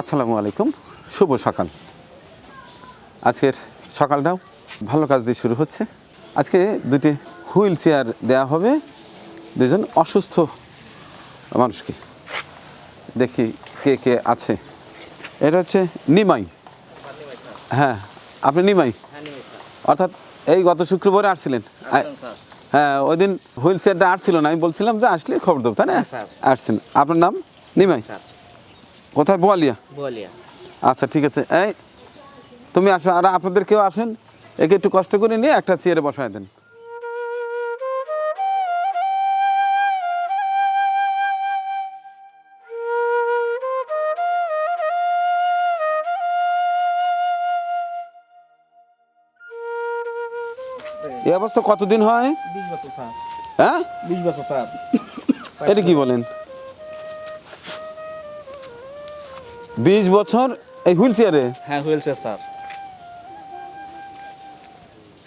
আসসালামু আলাইকুম শুভ সকাল। আজকের সকালটাও ভালো কাজ দিয়ে শুরু হচ্ছে। আজকে দুটি হুইল চেয়ার দেওয়া হবে দুজন অসুস্থ মানুষকে। দেখি কে কে আছে। এটা হচ্ছে নিমাই। হ্যাঁ আপনি নিমাই? অর্থাৎ এই গত শুক্রবারে আসছিলেন? হ্যাঁ ওই দিন হুইল চেয়ারটা আসছিল না আমি বলছিলাম যে আসলে খবর দেবো তাই না? হ্যাঁ, আসছেন। আপনার নাম? নিমাই? স্যার। কোথায়? বোয়ালিয়া? বলিয়া আচ্ছা ঠিক আছে। এই তুমি আসো আর আপনাদের কেউ আসেন? একে একটু কষ্ট করে নিয়ে একটা চেয়ারে বসায় দেন। এই অবস্থা কতদিন হয়? বিশ বছর স্যার। হ্যাঁ? বিশ বছর স্যার। এটা কি বলেন? বিশ বছর এই হুইল চেয়ারে? হ্যাঁ হয়েছে স্যার।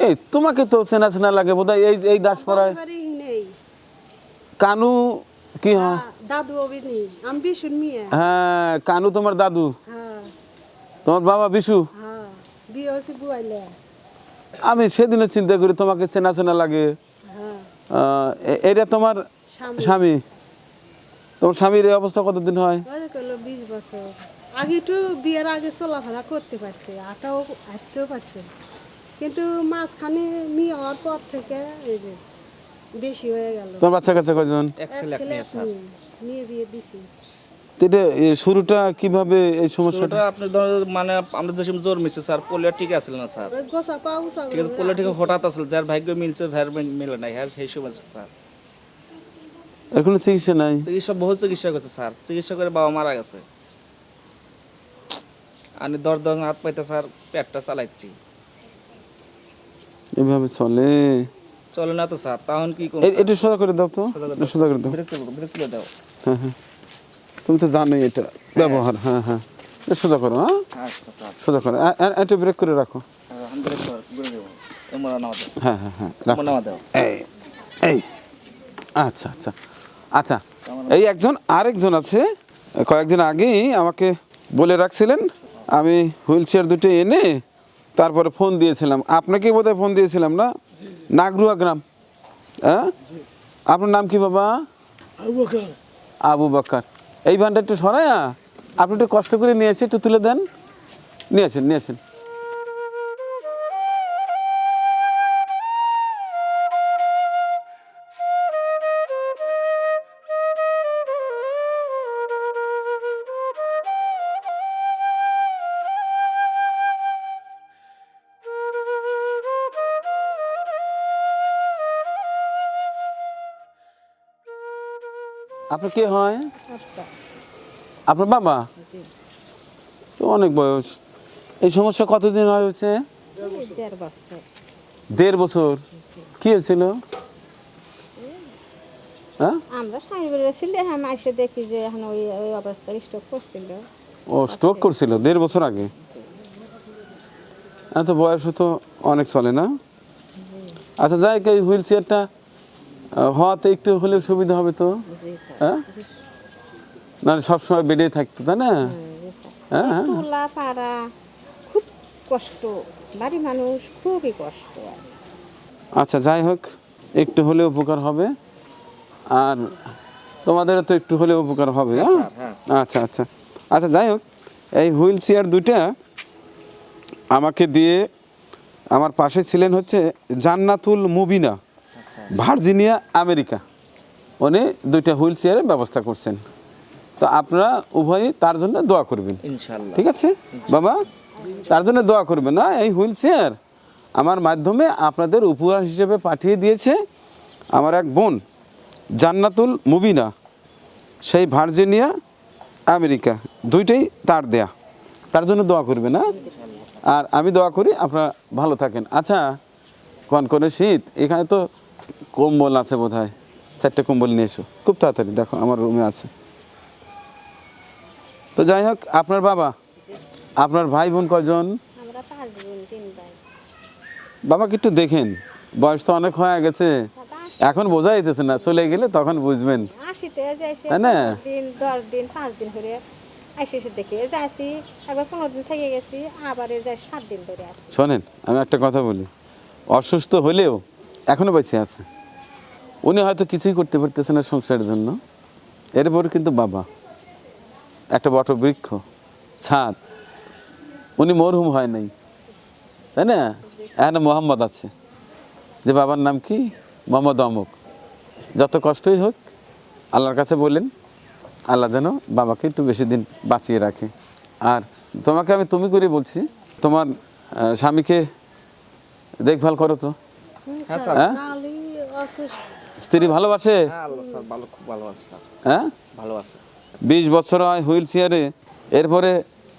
এই তোমাকে তো চেনা চেনা লাগে বোধ এই এই দাসপাড়ায়। কানু কি হয়? দাদু আমি বিশুর মেয়ে। হ্যাঁ কানু তোমার দাদু। হ্যাঁ। তোমার বাবা বিশু? হ্যাঁ বিয়ে হয়েছে বুয়াইলে। আমি সেদিনও চিন্তা করি তোমাকে চেনা চেনা লাগে। হ্যাঁ। এটা তোমার স্বামী। তোমার স্বামীর এই অবস্থা কতদিন হয়? বছর। আগে একটু বিয়ের আগে চলাফেরা করতে পারছে আটাও হাঁটতেও পারছে। কিন্তু মাঝখানে মেয়ে হওয়ার পর থেকে এই যে বেশি হয়ে গেল। তোমার বাচ্চা কাচ্চা ছেলে এক ছেলে মেয়ে। বিয়ে দিছি। এটা শুরুটা কীভাবে এই সমস্যাটা? আপনি মানে আমরা যে জোর স্যার পোলিও ঠিক আছে না স্যার? ঠিক আছে পোলিও ঠিক হঠাৎ আসলে যার ভাগ্য মিলছে ভ্যার মিলে নাই হ্যাঁ সেই সময় স্যার। এর কোনো চিকিৎসা নাই? চিকিৎসা বহু চিকিৎসা করছে স্যার। চিকিৎসা করে বাবা মারা গেছে। আমি দর দর হাত পাইতে স্যার পেটটা চালাচ্ছি। এভাবে চলে? চলে না তো স্যার তখন কি করব? এ- একটু সোজা করে দাও তো। সোজা করে দাও। বিরক্ত করব, করে দাও। হ্যাঁ হ্যাঁ। তুমি তো জানোই এটা ব্যবহার। হ্যাঁ। হ্যাঁ একটু সোজা করো হ্যাঁ? আচ্ছা স্যার। সোজা করো। এ- এ- ব্রেক করে রাখো। হ্যাঁ হ্যাঁ হ্যাঁ দাও। এই এই। আচ্ছা আচ্ছা। আচ্ছা। এই একজন আরেকজন আছে। কয়েকদিন আগেই আমাকে বলে রাখছিলেন আমি হুইল চেয়ার দুটো এনে তারপরে ফোন দিয়েছিলাম। আপনাকে বোধহয় ফোন দিয়েছিলাম না? নাগরুয়া গ্রাম। হ্যাঁ? আপনার নাম কি বাবা? আবু বাক্কার এই ভানটা একটু সরাইয়া আপনি একটু কষ্ট করে নিয়ে এসে একটু তুলে দেন। নিয়েছেন নিয়েছেন নিয়ে আসেন। আপনার কে হয়? আপনার বাবা? তো অনেক বয়স। এই সমস্যা কতদিন হয় হচ্ছে? দেড় বছর। কি হয়েছিল? হ্যাঁ? আমরা স্বামী দেখি যে এখন ওই ওই অবস্থায় স্টক করছিল। ও স্ট্রোক করছিল দেড় বছর আগে? এত বয়স তো অনেক চলে না? আচ্ছা যাই হুইল চেয়ারটা হওয়াতে একটু হলে সুবিধা হবে তো? জি স্যার। হ্যাঁ? নাহলে সবসময় বেডে থাকতো তাই না? হ্যাঁ হ্যাঁ। খুব কষ্ট। বাড়ি মানুষ খুবই কষ্ট। আচ্ছা যাই হোক একটু হলে উপকার হবে। আর তোমাদেরও তো একটু হলে উপকার হবে হ্যাঁ হ্যাঁ। আচ্ছা আচ্ছা। আচ্ছা যাই হোক এই হুইল চেয়ার দুইটা আমাকে দিয়ে আমার পাশে ছিলেন হচ্ছে জান্নাতুল মুবিনা। Virginia America. উনি দুইটা হুইল চেয়ারের ব্যবস্থা করছেন। তো আপনারা উভয়ই তার জন্য দোয়া করবেন। ঠিক আছে? বাবা তার জন্য দোয়া করবেন। না এই হুইল চেয়ার আমার মাধ্যমে আপনাদের উপহার হিসেবে পাঠিয়ে দিয়েছে আমার এক বোন জান্নাতুল মুবিনা। সেই ভার্জিনিয়া আমেরিকা দুইটাই তার দেয়া। তার জন্য দোয়া করবেন না আর আমি দোয়া করি আপনারা ভালো থাকেন। আচ্ছা কনকনে শীত এখানে তো কম্বল আছে বোধ হয় চারটে কম্বল নিয়ে এসো। খুব তাড়াতাড়ি দেখো আমার রুমে আছে। তো যাই হোক আপনার বাবা আপনার ভাই বোন কজন? বাবাকে একটু দেখেন বয়স তো অনেক হয়ে গেছে। এখন বোঝা যেতেছে না চলে গেলে তখন বুঝবেন। তাই না? দিন দশ দিন পাঁচ দিন করে শোনেন আমি একটা কথা বলি। অসুস্থ হলেও এখনও বেঁচে আছে। উনি হয়তো কিছুই করতে পারতেছে না সংসারের জন্য। এরপর কিন্তু বাবা, একটা বটবৃক্ষ, ছাদ। উনি মরহুম হয় নাই, তাই না? এখানে মোহাম্মদ আছে। যে বাবার নাম কি? মোহাম্মদ অমুক। যত কষ্টই হোক, আল্লাহর কাছে বললেন আল্লাহ যেন বাবাকে একটু বেশি দিন বাঁচিয়ে রাখে। আর তোমাকে আমি তুমি করে বলছি, তোমার স্বামীকে দেখভাল করো তো। হ্যাঁ হ্যাঁ? স্ত্রী ভালোবাসে? হ্যাঁ হ্যাঁ ভালো আছে বিশ বছর হয় হুইল চেয়ারে এরপরে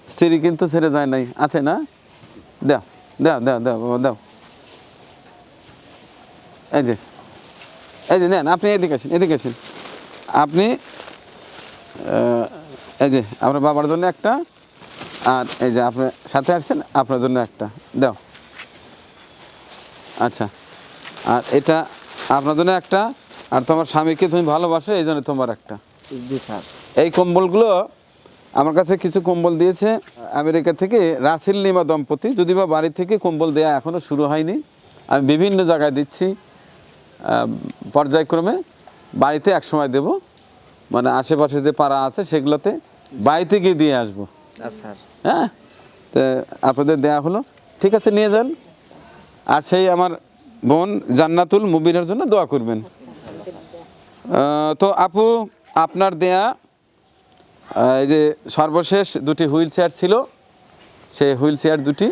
স্ত্রী কিন্তু ছেড়ে যায় নাই। আছে না? দাও দাও দাও দাও বাবা দাও। এই যে এই যে নেন আপনি এদিকে আসেন এদিকে আসেন। আপনি এই যে আপনার বাবার জন্য একটা আর এই যে আপনি সাথে আসছেন আপনার জন্য একটা। দাও। আচ্ছা। আর এটা আপনার জন্য একটা আর তোমার স্বামীকে তুমি ভালোবাসো এই জন্য তোমার একটা। জি স্যার। এই কম্বলগুলো আমার কাছে কিছু কম্বল দিয়েছে আমেরিকা থেকে রাসেল নিমা দম্পতি। যদি বা বাড়ি থেকে কম্বল দেয়া এখনও শুরু হয়নি আমি বিভিন্ন জায়গায় দিচ্ছি পর্যায়ক্রমে। বাড়িতে এক সময় দেব মানে আশেপাশে যে পাড়া আছে সেগুলোতে বাড়িতে গিয়ে দিয়ে আসব। আচ্ছা স্যার। হ্যাঁ? তো আপনাদের দেয়া হলো। ঠিক আছে নিয়ে যান। আর সেই আমার বোন জান্নাতুল মুবিনের জন্য দোয়া করবেন। তো আপু আপনার দেয়া এই যে সর্বশেষ দুটি হুইল চেয়ার ছিল সেই হুইল চেয়ার দুটি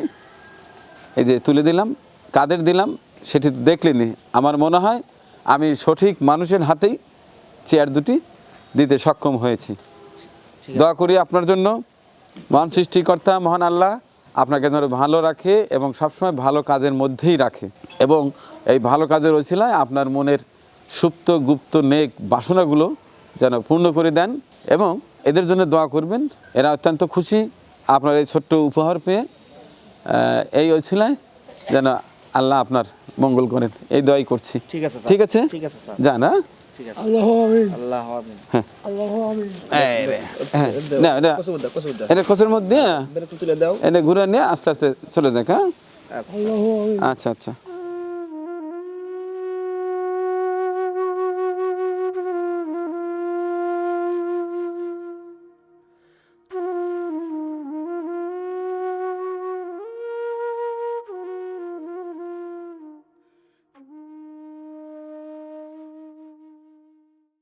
এই যে তুলে দিলাম কাদের দিলাম সেটি তো দেখলেনি। আমার মনে হয় আমি সঠিক মানুষের হাতেই চেয়ার দুটি দিতে সক্ষম হয়েছি। দোয়া করি আপনার জন্য। মহান সৃষ্টিকর্তা মহান আল্লাহ আপনাকে যেন ভালো রাখে এবং সবসময় ভালো কাজের মধ্যেই রাখে। এবং এই ভালো কাজের ওছিলায় আপনার মনের সুপ্ত গুপ্ত নেক বাসনাগুলো যেন পূর্ণ করে দেন এবং এদের জন্য দোয়া করবেন। এরা অত্যন্ত খুশি আপনার এই ছোট্ট উপহার পেয়ে এই ওছিলায় যেন আল্লাহ আপনার মঙ্গল করেন। এই দোয়াই করছি। ঠিক আছে ঠিক আছে? ঠিক আছে হ্যাঁ? ঠিক আছে। আল্লাহ আমিন। আল্লাহ আমিন। আল্লাহ আমিন। এই রে, হ্যাঁ না এটা কসুবুদ্দা কসুবুদ্দা এটা খোঁজের মধ্যে? এটা ঘুরে নিয়ে আস্তে আস্তে চলে যাক হ্যাঁ? আচ্ছা। আল্লাহ আমিন। আচ্ছা আচ্ছা।